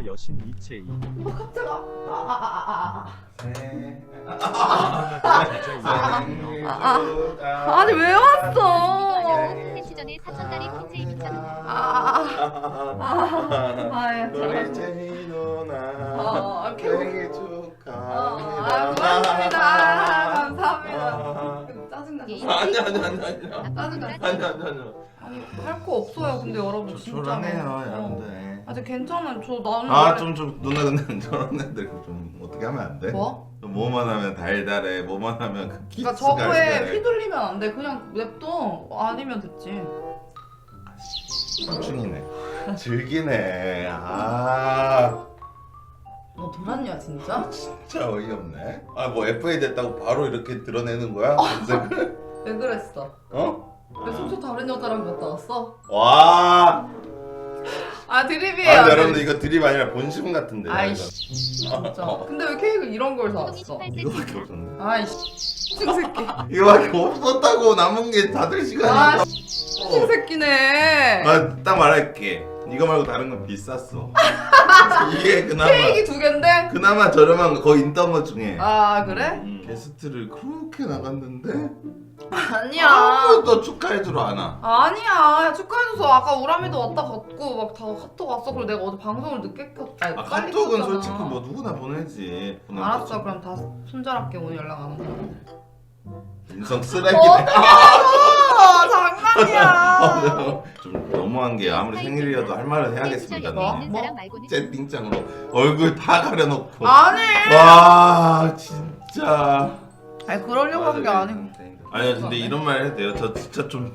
누나 여신 이채이 어 깜짝아. 아 아 아 아 아, 네. 진짜 이상해요. 아. 아니 왜 왔어? 팬시전에 사천다리 팬제이 미쳤다. 아아아 아, 아, 예, 우리 잘 제이 누나 어, 이렇게 생일 아, 축하합니다. 고맙습니다. 감사합니다. 짜증나. 아니 아니 아니 아니 짜증나. 아니 아니 아니. 아니 할거 없어요. 근데 여러분 진짜. 어. 여러분들. 아직 괜찮아요. 저 나는 아 원래- 좀 좀 누나 근데 저런 애들 좀 어떻게 하면 안 돼? 뭐? 뭐만 하면 달달해 뭐만 하면 그 그러니까 키스가 저거에 달달해. 휘둘리면 안 돼. 그냥 냅둬. 아니면 됐지. 춤이네 즐기네 아 너 돌았냐 진짜? 진짜 어이없네 아 뭐 FA 됐다고 바로 이렇게 드러내는 거야? 검색을? 왜 그랬어? 어? 왜 숙소 다른 여자랑 갔다 왔어? 와 아 드립이에요. 아, 근데 여러분들 이거 드립 아니라 본심 같은데. 아이씨 진짜. 근데 왜 케이크 이런 걸 사왔어? 이거밖에 없었네. 아이씨 친 새끼. 이거밖에 없었다고 남은 게 다들 시간이 아. 친 새끼네. 아, 딱 말할게. 이거 말고 다른 건 비쌌어. 이게 그나마 케이크 두 개인데? 그나마 저렴한 거 거의 인던 것 중에. 아 그래? 음, 게스트를 그렇게 나갔는데 아니야. 아무도 축하해주러 안 와. 아니야. 야, 축하해줘서 아까 우람이도 왔다 갔고 막 다 카톡 왔어. 그리고 내가 어제 방송을 늦게 켰. 아니, 아, 빨리 카톡은 켰잖아. 솔직히 뭐 누구나 보내지. 알았어. 그럼 다 손절할게 오늘 연락 안 온다. 인성 쓰레기네. 어 장난이야. 좀 너무한 게 아무리 생일이라도 할 말은 해야겠습니다. 뭐? 말고는 채팅창으로 얼굴 다 가려놓고. 아니. 와 진짜. 아니 그러려고 한 게 아니고. 아니요 근데 이런 말 해도 돼요. 저 진짜 좀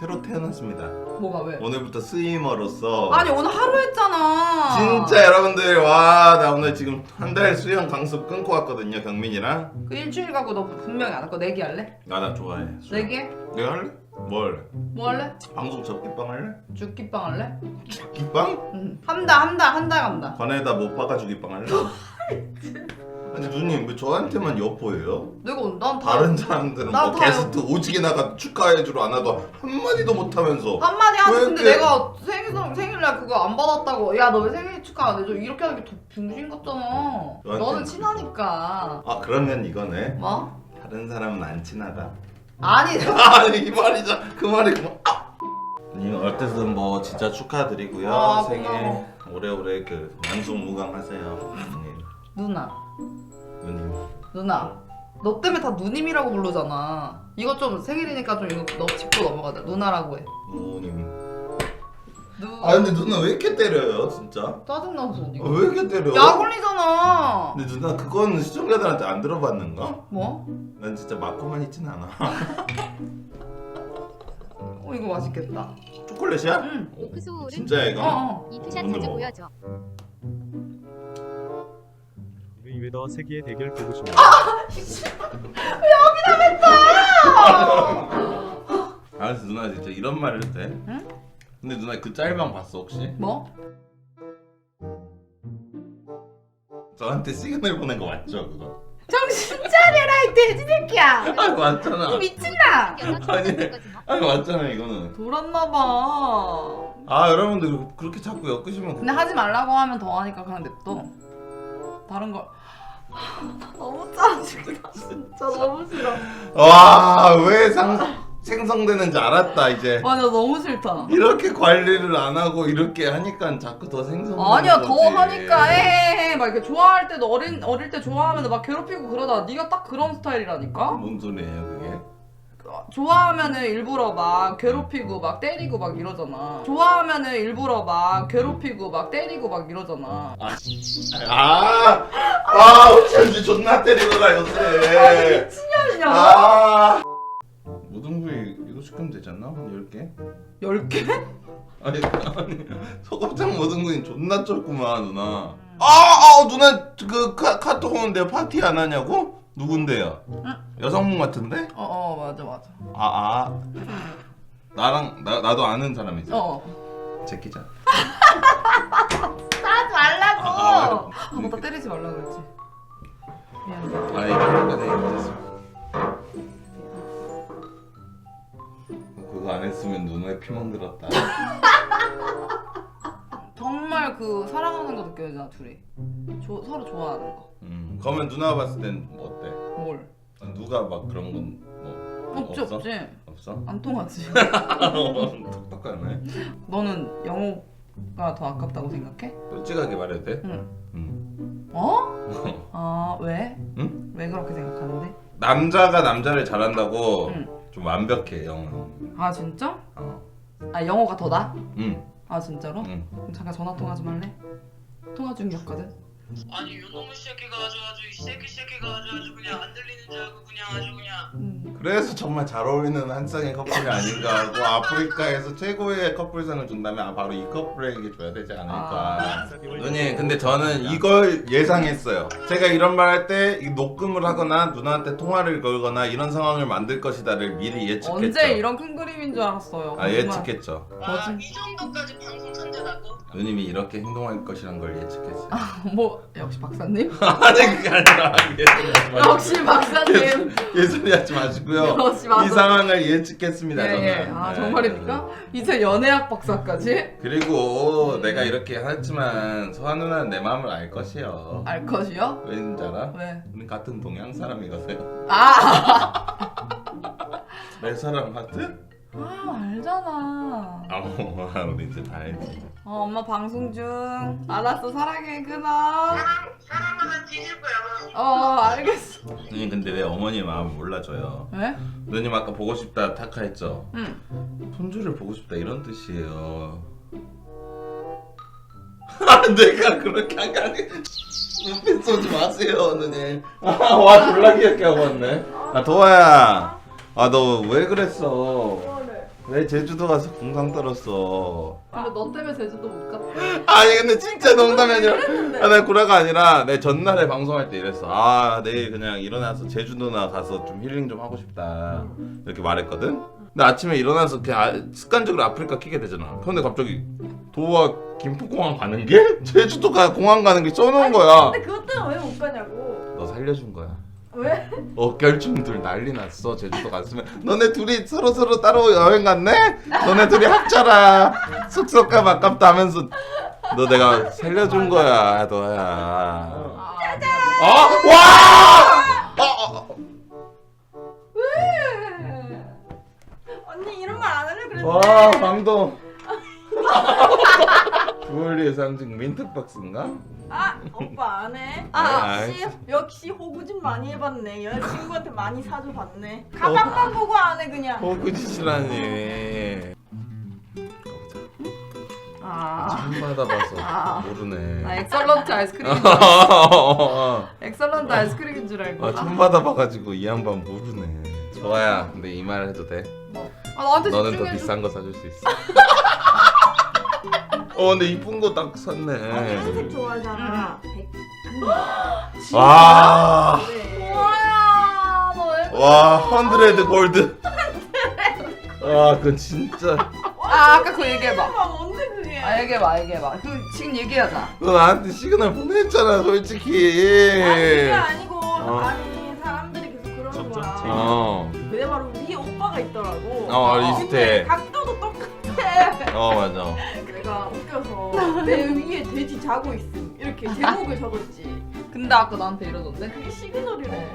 새로 태어났습니다. 뭐가 왜? 오늘부터 스위머로서. 아니 오늘 하루 했잖아. 진짜 여러분들 와 나 오늘 지금 한 달 수영 강습 끊고 왔거든요 경민이랑. 그 일주일 가고 너 분명히 안 할거 내기 할래? 아나 좋아해. 수영. 내기? 내가 할래? 뭘 할래? 뭐 할래? 방송 접기빵 할래? 죽기빵 할래? 죽기빵? 응. 한다 한다 한다 간다. 관에다 못 박아 주기빵 할래? 아니 누님 왜 저한테만 여포예요? 내가 난 다. 다른 사람들은 나뭐 다 게스트 오지게 나가 축하해주러 안 하도 한 마디도 못 하면서. 한마디 하지. 왜 근데 이렇게- 내가 생일 생일날 그거 안 받았다고. 야 너 왜 생일 축하 안 해줘? 이렇게 하는 게 더 병신 같잖아. 너한테- 너는 친하니까. 아 그러면 이거네. 뭐? 다른 사람은 안 친하다? 아니. 아니 이 말이죠. 그 말이구만 님 어쨌든 뭐 진짜 축하드리고요. 아, 생일 고마워. 오래오래 그 만수무강하세요 누나 누님 누나 너 때문에 다 누님이라고 부르잖아. 이거 좀 생일이니까 좀 이거 너 짚고 넘어가자. 누나라고 해. 누님 누... 아 근데 누나 왜 이렇게 때려요 진짜? 짜증나서 아, 이거 왜 이렇게 때려 약 올리잖아. 근데 누나 그건 시청자들한테 안 들어봤는가? 뭐? 난 진짜 맞고만 있진 않아. 어 이거 맛있겠다. 초콜릿이야? 응. 옥수수는 진짜야 이거? 어어. 이 투샷 오늘 자주. 보여줘. 의외더 세기의 대결 보고 싶네요. 알았어 누나 진짜 이런 말 해도 돼? 응? 근데 누나 그 짤방 봤어 혹시? 뭐? 저한테 시그널 보낸 거 맞죠 그거? 정신 차려라 이 돼지 새끼야 아 맞잖아 이 미친나 아니. 아 맞잖아 이거는 돌았나봐 아 여러분들 그- 그렇게 자꾸 엮으시면 근데 하지 말라고 하면 더 하니까 그냥 냅둬 다른 걸 너무 짜증나 진짜. 너무 싫어. 와왜 생성되는지 알았다 이제. 맞아 너무 싫다. 이렇게 관리를 안 하고 이렇게 하니까 자꾸 더 생성되는 아니야 거지. 더 하니까 해막 이렇게 좋아할 때도 어린 어릴 때 좋아하면 막 괴롭히고 그러다. 네가 딱 그런 스타일이라니까? 뭔 소리예요 그게? 좋아하면은 일부러 막 괴롭히고 막 때리고 막 이러잖아 좋아하면은 일부러 막 괴롭히고 막 때리고 막 이러잖아 아, 아, 어쩐지 존나 때리더라 요새. 미친년이냐 아. 모든 부위 이거 시키면 되잖아 한 10개? 10개? 아니, 아니 소곱창 모든 부위 존나 좁구만 누나. 아, 아, 누나 그 카, 카톡 오는데 파티 안 하냐고? 누군데요? 여성분 같은데? 어 어 맞아 맞아 아, 아. 나랑 나 나도 아는 사람이지. 어 제끼자. 하지 말라고 아, 아, 맞다 때리지 말라 그랬지 미안해 아이 그러니까 내가 됐어. 그거 안 했으면 눈에 피멍 들었다. 정말 그 사랑하는 거 느껴지잖아 둘이 조, 서로 좋아하는 거 음. 그러면 누나가 봤을 땐뭐 어때? 뭘? 누가 막 그런 건뭐 없지 없어? 없지 없어? 안 통하지 똑똑하네. 너는 영호가 더 아깝다고 생각해? 솔직하게 말해도 돼? 응 응. 어? 아 왜? 응? 왜 그렇게 생각하는데? 남자가 남자를 잘한다고 응. 좀 완벽해 영어. 아 진짜? 어. 아 영어가 더 나? 응. 아 진짜로? 응. 그럼 잠깐 전화 통화 좀 할래? 통화 중이었거든 아니 요놈의 새끼가 아주 아주 이 새끼 새끼가 아주 아주 그냥 안 들리는 줄 알고 그냥 아주 그냥 음. 그래서 정말 잘 어울리는 한 쌍의 커플이 아닌가 하고 아프리카에서 최고의 커플상을 준다면 아, 바로 이 커플에게 줘야 되지 않을까. 누님 근데 저는 이걸 예상했어요. 제가 이런 말 할 때 녹음을 하거나 누나한테 통화를 걸거나 이런 상황을 만들 것이다를 미리 예측했죠. 언제 이런 큰 그림인 줄 알았어요 아 예측했죠. 거짓- 아이 정도까지 방송 천재라고? 누님이 이렇게 행동할 것이란 걸 예측했어요. 뭐 역시 박사님? 아니 그게 아니라 예술하지 역시 박사님 예술하지 마시고요. 역시 이 상황을 예측했습니다. 저는. 예예 아 네. 정말입니까? 이제 연애학 박사까지? 그리고 내가 이렇게 했지만 서한 누나는 내 마음을 알 것이요. 알 것이요? 왠지 알아? 왜? 우리 같은 동양 사람이거든요. 아! 내 사람 하트? 아 알잖아 아, 우리 이제 다 알지. 어 엄마 방송 중 알았어 사랑해 끊어 사람마다 뒤질 거야 뭐. 어 알겠어 누님 근데 왜 어머니 마음을 몰라줘요? 왜? 누님 아까 보고 싶다 타카 했죠? 응 손주를 보고 싶다 이런 뜻이에요. 아, 내가 그렇게 한 게 아니. 눈빛 쏘지 마세요, 누님. 아, 와 졸라 귀엽게 하고 왔네. 아 도아야, 아 너 왜 그랬어? 왜 제주도 가서 궁상 떨었어? 근데 너 때문에 제주도 못 갔대 아니 근데 진짜 농담이 아니라 아, 나 구라가 아니라 내 전날에 방송할 때 이랬어. 아 내일 그냥 일어나서 제주도나 가서 좀 힐링 좀 하고 싶다. 이렇게 말했거든? 근데 아침에 일어나서 그냥 아- 습관적으로 아프리카 키게 되잖아. 근데 갑자기 도와 김포공항 가는 게? 제주도 가 공항 가는 게 써놓은 거야. 근데 그것 때문에 왜 못 가냐고. 너 살려준 거야 왜? 어결충들 난리 났어 제주도 갔으면 너네 둘이 서로 서로 따로 여행 갔네? 너네 둘이 합쳐라 숙소값 아깝다 하면서 너 내가 살려준 거야 너야 어? 와! 어, 어, 언니 이런 말 안 하려 그랬는데. 와 방동 주얼리의 상징 민트박스인가? 아 오빠 안 해? 아, 아 역시. 역시 호구진 많이 해봤네. 여자친구한테 많이 사줘 봤네. 가방만 보고 안 해 그냥. 호구짓이라니 아, 처음 받아봐서 아. 모르네 아 엑설런트 아이스크림 아 엑설런트 아이스크림인 줄 알고 처음 받아봐가지고 이 양반 모르네 좋아야 근데 이말 해도 돼? 아 나한테 너는 더 집중해줘 비싼 거 사줄 수 있어 어 근데 이쁜 거 딱 샀네 하얀색 좋아하잖아. 백. 와 네. 뭐야 너왜 와, 헌드레드 골드. 와, 그건 진짜. 아 아까 그 얘기해봐 아 뭔데 그게? 아 얘기해봐 얘기해봐 그 지금 얘기하자 너 나한테 시그널 보냈잖아, 솔직히. 아니 그게 아니고 어. 아니 사람들이 계속 그러는 점점 거야. 어, 내 바로 위에 오빠가 있더라고. 어, 근데 리스트에. 각도도 똑같아. 어, 맞아. 내가 웃겨서 내 위에 돼지 자고 있음 이렇게 제목을 적었지. 근데 아까 나한테 이러던데 그게 시그널이래.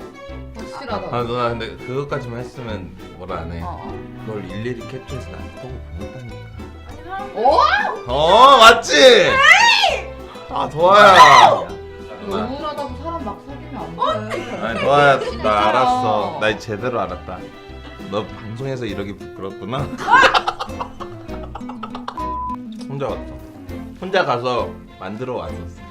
확실하다 아, 누나, 근데 그것까지만 했으면 뭐라 안 해. 어. 그걸 일일이 캡처해서 나한테 보고 보냈다니까. 아니 사람 어? 어, 맞지? 아, 도아야. 누나. 우울하다고 사람 막 사귀면 안 돼 아니, 도아야. 나 알았어. 나 제대로 알았다. 너 방송에서 이러기 부끄럽구나. 혼자 갔어. 혼자 가서 만들어 왔었어.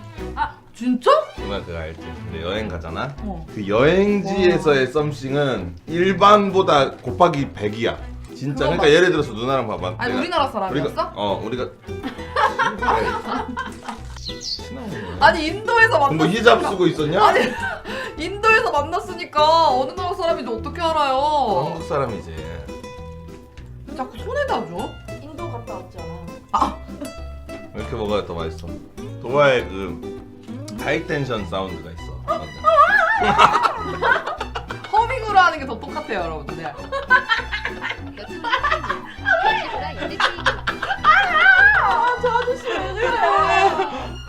진짜? 누나 그거 알지? 근데 여행 가잖아? 어. 그 여행지에서의 썸씽은 일반보다 곱하기 100이야. 진짜. 그거 그러니까 맞- 예를 들어서 누나랑 봐봐. 아니 내가- 우리나라 사람이었어? 우리가 어 우리가 아니 인도에서 뭐 만났으니까 히잡 쓰고 있었냐? 아니 인도에서 만났으니까 어느 나라 사람인지 어떻게 알아요 한국 사람이지. 자꾸 손에다 줘? 인도 갔다 왔잖아. 이렇게 먹어야 더 맛있어. 도화의 그 하이텐션 사운드가 있어. 허밍으로 하는 게 더 똑같아요, 여러분들.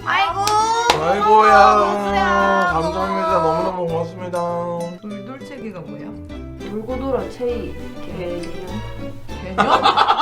아이고. 네. 아이고야. 감사합니다. 너무너무 고맙습니다. 돌돌체기가 뭐야? 돌고돌아 체이 개 개념?